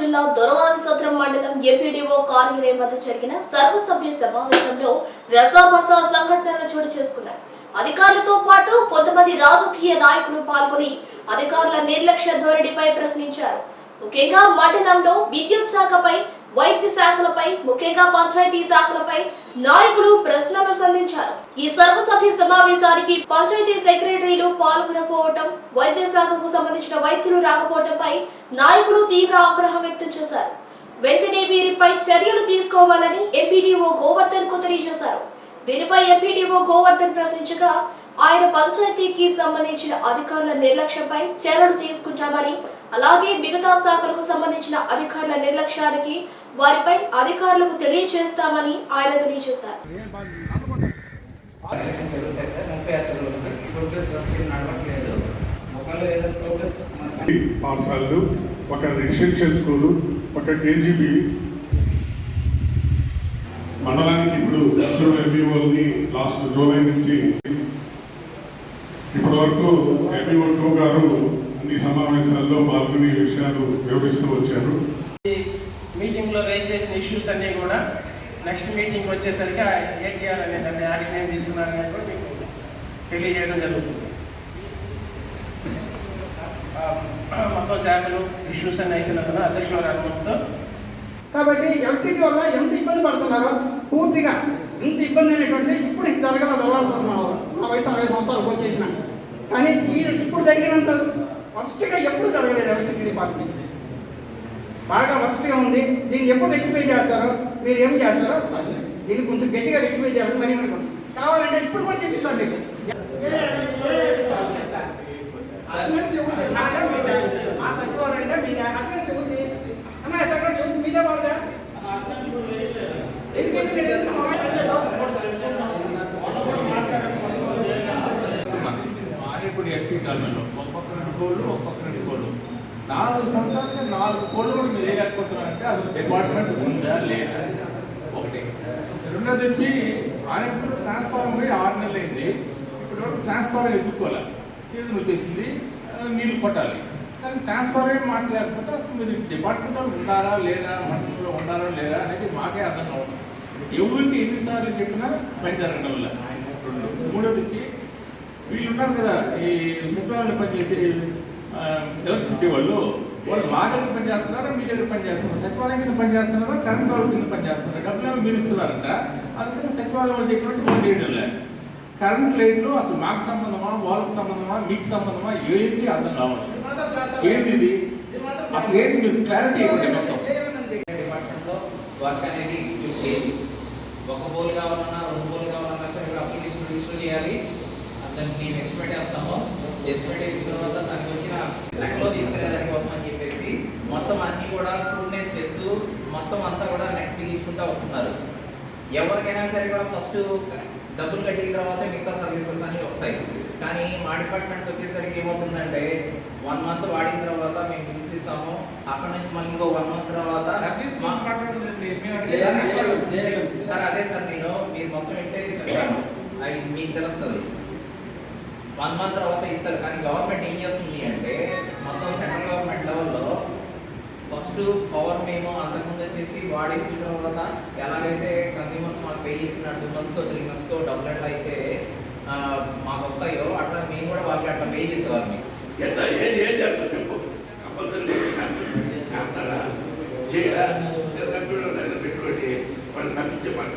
జిల్లా దొరవాలి సత్రం మండలం ఎంపీడీఓ కార్యాలయం వద్ద జరిగిన సర్వసభ్య సమావేశంలో రసాబస సంఘటనలు చోటు చేసుకున్నాయి. అధికారులతో పాటు కొంతమంది రాజకీయ నాయకులు పాల్గొని అధికారుల నిర్లక్ష్య ధోరణిపై ప్రశ్నించారు. ముఖ్యంగా మండలంలో విద్యుత్ శాఖపై వైద్య శాఖలపై ముఖ్యంగా పంచాయతీ శాఖలపై నాయకులు ప్రశ్నలు సంధించారు. ఈ సర్వసభ్య సమావేశానికి పంచాయతీ సెక్రటరీలు పాల్గొనకపోవటం వైద్య శాఖకు సంబంధించిన వైద్యులు రాకపోవటంపై నాయకులు తీవ్ర ఆగ్రహం వ్యక్తం చేశారు. వెంటనే వీరిపై చర్యలు తీసుకోవాలని ఎంపీడీఓ గోవర్ధన్కు తెలియజేశారు. దీనిపై ఎంపీడీఓ గోవర్ధన్ ప్రశ్నించగా ఆయన పంచాయతీకి సంబంధించిన అధికారుల నిర్లక్ష్యంపై చర్యలు తీసుకుంటామని అలాగే మిగతా శాఖలకు సంబంధించిన అధికారుల నిర్లక్ష్యానికి వారిపై అధికారులకు తెలియజేస్తామని ఆయన తెలియజేశారు. అసలు పాఠశాలలు ఒక రెసిడెన్షియల్ స్కూలు ఒక కేజీబీ మండలానికి ఇప్పుడు ఇద్దరు ఎంపీఓని లాస్ట్ జూలై నుంచి ఇప్పటి వరకు ఎంపీఓ గారు అన్ని సమావేశాల్లో పాల్గొనే ఈ విషయాలు వివరిస్తూ వచ్చారు. మీటింగ్లో రైజ్ చేసిన ఇష్యూస్ అన్నీ కూడా నెక్స్ట్ మీటింగ్ వచ్చేసరికి ఏటీఆర్ అనే దాన్ని యాక్షన్ ఏం తీసుకున్నారు అనేది కూడా మీకు తెలియజేయడం జరుగుతుంది. మొత్తం శాఖలు ఇష్యూస్ అన్ని అయిపోయిన కదా అధ్యక్షుల అనుమతితో కాబట్టి ఎలక్ట్రిసిటీ వల్ల ఎంత ఇబ్బంది పడుతున్నారో పూర్తిగా ఇంత ఇబ్బంది అనేటువంటిది ఇప్పుడు ఇది జరగల వ్యవహారం నా వయసు అరవై సంవత్సరాలకు వచ్చేసిన. కానీ ఈ ఇప్పుడు జరిగినంత ఫస్ట్గా ఎప్పుడు జరగలేదు ఎలక్ట్రిసిటీ డిపార్ట్మెంట్ బాగా వరస్ట్గా ఉంది దీన్ని ఎప్పుడు రెక్టిఫై చేస్తారో మీరు ఏం చేస్తారో అది. దీన్ని కొంచెం గట్టిగా రెక్టిఫై చేయాలని మరి మనకు కావాలంటే ఇప్పుడు కూడా చెప్పిస్తాను మీకు ఏ- సార్, సార్. అటెండెన్స్ ఉంది. నాదే మీదే. మా సచివాలయంగా మీదే అటెండెన్స్ ఉంది అమ్మాయి సెకండ్ యూత్ మీదే వాళ్ళదా ఎందుకంటే నాలుగు సంవత్సరాలకి నాలుగు కోళ్ళు కూడా మీరు వేయలేకపోతున్నారంటే అసలు డిపార్ట్మెంట్ ఉందా లేదా? ఒకటి. రెండోది వచ్చి మారేపూడి ట్రాన్స్ఫార్మర్ పోయి ఆరు నెలలు అయింది ఇప్పుడు ట్రాన్స్ఫార్మర్ ఎత్తుకోవాలి సీజన్ వచ్చేసింది నీళ్ళు కొట్టాలి. కానీ ట్రాన్స్ఫార్మర్ ఏం మాట్లాడలేకపోతే అసలు మీరు డిపార్ట్మెంట్లో ఉన్నారా లేదా? మండలంలో ఉన్నారా లేదా అనేది మాకే అర్థం కావడం ఎవరికి ఎన్నిసార్లు చెప్పినా పని జరగడం వల్ల. రెండు మూడోది వచ్చి వీళ్ళు ఉన్నారు కదా ఈ సచివాలయంలో పనిచేసే ఎలక్ట్రిసిటీ వాళ్ళు. వాళ్ళు మా దగ్గర పని చేస్తున్నారా మీ దగ్గర పని చేస్తున్నారా సచివాలయం కింద పని చేస్తున్నారా కరెంట్ వాళ్ళ కింద పని చేస్తున్నారా డబ్బులు ఏమో మీరు ఇస్తున్నారంట అందుకని సచివాలయం వాళ్ళు చెప్పినట్టు వాళ్ళు చేయడం లేదు. కరెంట్ లైట్లు అసలు మాకు సంబంధమా వాళ్ళకి సంబంధమా మీకు సంబంధమా ఏంటి అర్థం కావాలి ఇది మాత్రం చాలా- ఏంటి ఇది ఇది మాత్రం అసలు ఏంటి మీరు క్లారిటీ ఇవ్వండి మొత్తం? డిపార్ట్మెంట్లో వర్క్ అనేది ఎగ్జిక్యూట్ చేయాలి ఒక పోల్ కావాలన్నా రెండు పోల్ కావాలన్నా సరే ఇప్పుడు అప్లికేషన్ రిజిస్టర్ చేయాలి. దానికి మేము ఎస్టిమేట్ వేస్తాము. ఎస్టిమేట్ వేసిన తర్వాత దానికి మొత్తం అన్ని కూడా స్క్రూటనైజ్ చేస్తూ మొత్తం అంతా కూడా నెక్ బిగించుకుంటూ వస్తున్నారు. ఎవరికైనా సరే కూడా ఫస్ట్ డబ్బులు కట్టిన తర్వాత మిగతా సర్వీసెస్ అన్నీ వస్తాయి. కానీ మా డిపార్ట్మెంట్ వచ్చేసరికి ఏమవుతుందంటే వన్ మంత్ వాడిన తర్వాత మేము బిల్స్ ఇస్తాము. అక్కడ నుంచి మళ్ళీ ఇంకో వన్ మంత్ తర్వాత సార్ అదే సార్ నేను మీరు మొత్తం చెప్తాను అవి మీకు తెలుస్తుంది. వన్ మంత్ తర్వాత ఇస్తారు కానీ గవర్నమెంట్ ఏం చేస్తుంది అంటే మొత్తం సెంట్రల్ గవర్నమెంట్ లెవెల్లో ఫస్ట్ పవర్ మేము అంతకుముందు వచ్చేసి వాడేసిన తర్వాత ఎలాగైతే కన్స్యూమర్స్ మాకు పే చేసిన టూ మంత్స్కో త్రీ మంత్స్కో డబ్బులు ఎట్లా అయితే మాకు వస్తాయో అట్లా మేము కూడా వాళ్ళకి అట్లా పే చేసేవాళ్ళం. ఎంత ఏం చేస్తా చెప్పు. కంపల్సరీ చేస్తారా? చేయరా? కంప్యూటర్ పెట్టుబడి వాళ్ళు పంపించే పని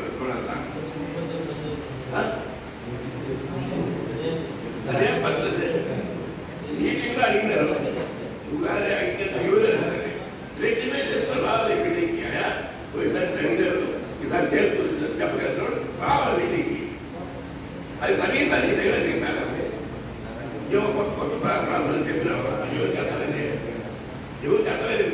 ನಮೀಂದ ನೀನು ಹೇಳಿದ್ರಿ ಮೇಲೆ ಇವಾಗ ಕೊಟ್ಟು ಕೊಟ್ಟು ಪ್ರಾರಂಭ ಅಯ್ಯೋ ಜಾತವೇನೆ ಇವು ಜಾತವೇನೆ